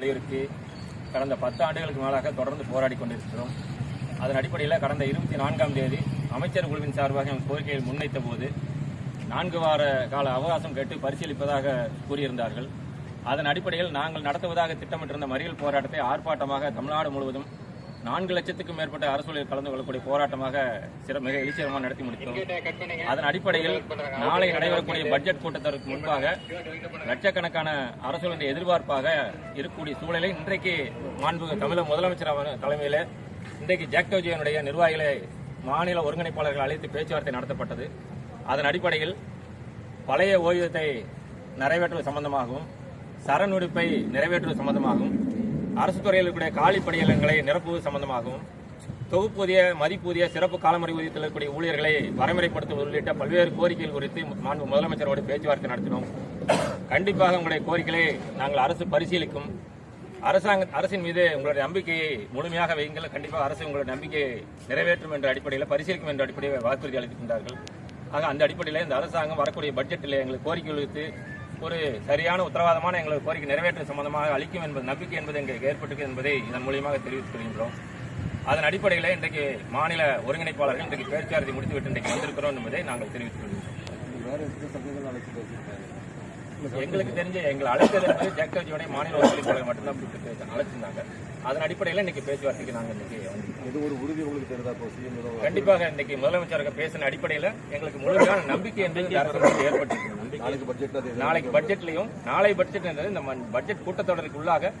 வலியுறுத்தி கடந்த பத்து ஆண்டுகளுக்கு மேலாக தொடர்ந்து போராடி கொண்டிருக்கிறோம். அதன் அடிப்படையில் கடந்த இருபத்தி நான்காம் தேதி அமைச்சர் குழுவின் சார்பாக எங்கள் கோரிக்கையை முன்வைத்த போது நான்கு வார கால அவகாசம் கேட்டு பரிசீலிப்பதாக கூறியிருந்தார்கள். அதன் அடிப்படையில் நாங்கள் நடத்துவதாக திட்டமிட்டிருந்த மறியல் போராட்டத்தை ஆர்ப்பாட்டமாக தமிழ்நாடு முழுவதும் நான்கு லட்சத்துக்கும் மேற்பட்ட அரசுகளில் கலந்து கொள்ளக்கூடிய போராட்டமாக சிற மிக எழுச்சிகரமாக நடத்தி முடித்தோம். அதன் அடிப்படையில் நாளை நடைபெறக்கூடிய பட்ஜெட் கூட்டத்தொடருக்கு முன்பாக லட்சக்கணக்கான அரசுகளின் எதிர்பார்ப்பாக இருக்கக்கூடிய சூழலை இன்றைக்கு மாண்புக தமிழக முதலமைச்சர் அவர் தலைமையில் இன்றைக்கு ஜாக்டோஜியனுடைய நிர்வாகிகளை மாநில ஒருங்கிணைப்பாளர்கள் அழைத்து பேச்சுவார்த்தை நடத்தப்பட்டது. அதன் அடிப்படையில் பழைய ஓய்வூதியத்தை நிறைவேற்றுவது சம்பந்தமாகவும் சரநுடிப்பை நிறைவேற்றுவது சம்பந்தமாகவும் அரசு துறையில் இருக்கக்கூடிய காலி பணியிடங்களை நிரப்புவது சம்பந்தமாகவும் தொகுப்பூதிய மதிப்பூதிய சிறப்பு காலமுறை ஊதியத்தில் இருக்கக்கூடிய ஊழியர்களை வரைமுறைப்படுத்துவது உள்ளிட்ட பல்வேறு கோரிக்கைகள் குறித்து மாண்பு முதலமைச்சரோடு பேச்சுவார்த்தை நடத்தினோம். கண்டிப்பாக உங்களுடைய கோரிக்கைகளை நாங்கள் அரசு பரிசீலிக்கும். அரசாங்க அரசின் மீது உங்களுடைய நம்பிக்கையை முழுமையாக வையுங்கள். கண்டிப்பாக அரசு உங்களுடைய நம்பிக்கையை நிறைவேற்றும் என்ற அடிப்படையில் பரிசீலிக்கும் என்ற அடிப்படையில் வாக்குறுதி அளித்திருக்கின்றார்கள். ஆக அந்த அடிப்படையில் இந்த அரசாங்கம் வரக்கூடிய பட்ஜெட்டில் எங்களுக்கு கோரிக்கை விடுத்து ஒரு சரியான உத்தரவாதமான எங்களுக்கு கோரிக்கை நிறைவேற்ற சம்பந்தமாக அளிக்கும் என்பது நம்பிக்கை என்பது எங்களுக்கு ஏற்பட்டிருக்கு என்பதை இதன் மூலியமாக தெரிவித்துக் கொள்கின்றோம். அதன் அடிப்படையில் இன்றைக்கு மாநில ஒருங்கிணைப்பாளர்கள் இன்றைக்கு பேச்சுவார்த்தை முடித்துவிட்டு இன்றைக்கு வந்திருக்கிறோம் என்பதை நாங்கள் தெரிவித்துக் கொள்கின்றோம். எங்களுக்கு தெரிஞ்ச எங்களை அழைத்தது என்பது ஜாக்டோஜியோட மாநில ஒருங்கிணைப்பாளர் மட்டும்தான் கூப்பிட்டு அழைச்சிருந்தாங்க. அதன் அடிப்படையில் இன்னைக்கு பேச்சுவார்த்தைக்கு நாங்கள் இன்னைக்கு இது ஒரு உறுதி உங்களுக்கு தெரியுதா கண்டிப்பாக இன்னைக்கு முதலமைச்சருக்கு பேசின அடிப்படையில் எங்களுக்கு முழுமையான நம்பிக்கை என்பது அரசுக்கு ஏற்பட்டிருக்கு நாளைக்கு பட்ஜெட்லையும் நாளை பட்ஜெட் என்பது இந்த ம- பட்ஜெட் கூட்டத்தொடருக்கு உள்ளாக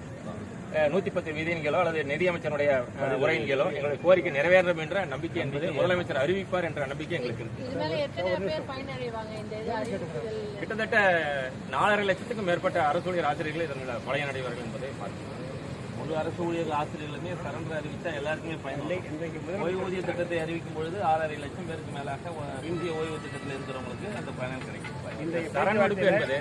நூத்தி பத்து விதியின்களோ அல்லது நிதியமைச்சருடைய அஹ், உரையின்களோ எங்களுடைய கோரிக்கை நிறைவேறும் என்ற நம்பிக்கை என்பது முதலமைச்சர் அறிவிப்பார் என்ற நம்பிக்கை எங்களுக்கு கிட்டத்தட்ட நாலரை லட்சத்துக்கும் மேற்பட்ட அரசு ஊழியர் ஆசிரியர்கள் இதன் பயனடைவார்கள் என்பதை பார்க்கிறோம். அரசு ஊழியர் ஆசிரியர்களுமே சரண்டர் அறிவித்தா எல்லாருக்குமே பயனில்லை ஓய்வூதிய திட்டத்தை அறிவிக்கும் பொழுது ஆறரை லட்சம் பேருக்கு மேலாக இந்திய ஓய்வு திட்டத்தில் இருக்கிறவங்களுக்கு அந்த பயணம் கிடைக்கும். இந்த தரநொடுப்பு என்பது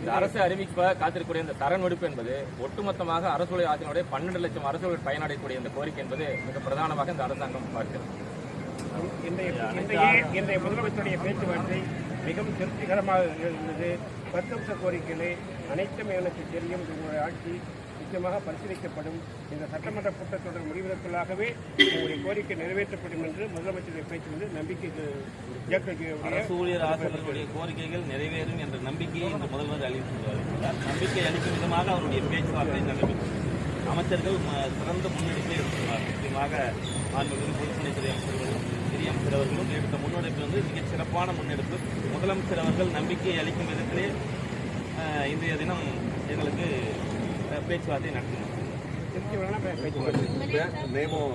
இந்த அரசு அறிவிக்க காத்திருக்கக்கூடிய இந்த தரநொடுப்பு என்பது ஒட்டுமொத்தமாக அரசு ஊழியர் ஆசிரியருடைய பன்னெண்டு லட்சம் அரசு ஊழியர் பயனடையக்கூடிய இந்த கோரிக்கை என்பது மிக பிரதானமாக இந்த அரசாங்கம் பார்க்கிறது. இன்றைய முதலமைச்சருடைய பேச்சுவார்த்தை மிகவும் திருப்திகரமாக இருந்தது. பத்தம்ச கோரிக்கைகளை அனைத்தும் எனக்கு தெரியும். உங்களுடைய ஆட்சி நிச்சயமாக பரிசீலிக்கப்படும். இந்த சட்டமன்ற கூட்டத்தொடர் முடிவதற்குள்ளாகவே உங்களுடைய கோரிக்கை நிறைவேற்றப்படும் என்று முதலமைச்சருடைய பேச்சிலிருந்து நம்பிக்கை ஊழியர் ஆசிரியர்களுடைய கோரிக்கைகள் நிறைவேறும் என்ற நம்பிக்கையை இந்த முதல்வர் அளித்துள்ளார் நம்பிக்கை அளிக்கும் விதமாக அவருடைய பேச்சுவார்த்தை நடைபெற்றது. அமைச்சர்கள் சிறந்த முன்னெடுப்பை எடுத்துள்ளார் முக்கியமாக மாண்புமிகு பொதுப்பணித்துறை அமைச்சர்கள் அவர்களும் எடுத்த முன்னெடுப்பு வந்து மிகச் சிறப்பான முன்னெடுப்பு. முதலமைச்சர் அவர்கள் நம்பிக்கை அளிக்கும் விதத்திலே இன்றைய தினம் எங்களுக்கு பேச்சுவார்த்தை நடத்தினார்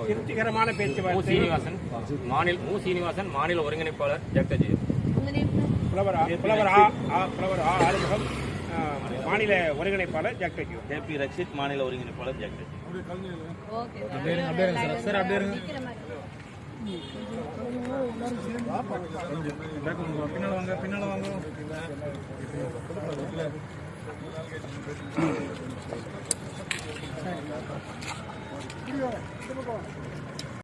திருப்திகரமான பேச்சுவார்த்தை. சீனிவாசன் மாநில மு. சீனிவாசன் மாநில ஒருங்கிணைப்பாளர் ஜெகதஜி. உங்க நேம் புலவர் ஆ- புலவர் ஆ ஆ- புலவர் ஆ ஆறுமுகம் மாநில ஒருங்கிணைப்பாளர் ஜாக்டோஜியோ கே பி ரக்ஷித் மாநில ஒருங்கிணைப்பாளர் ஜாக்டர் ஓகே பின்னால வாங்க பின்னால வாங்க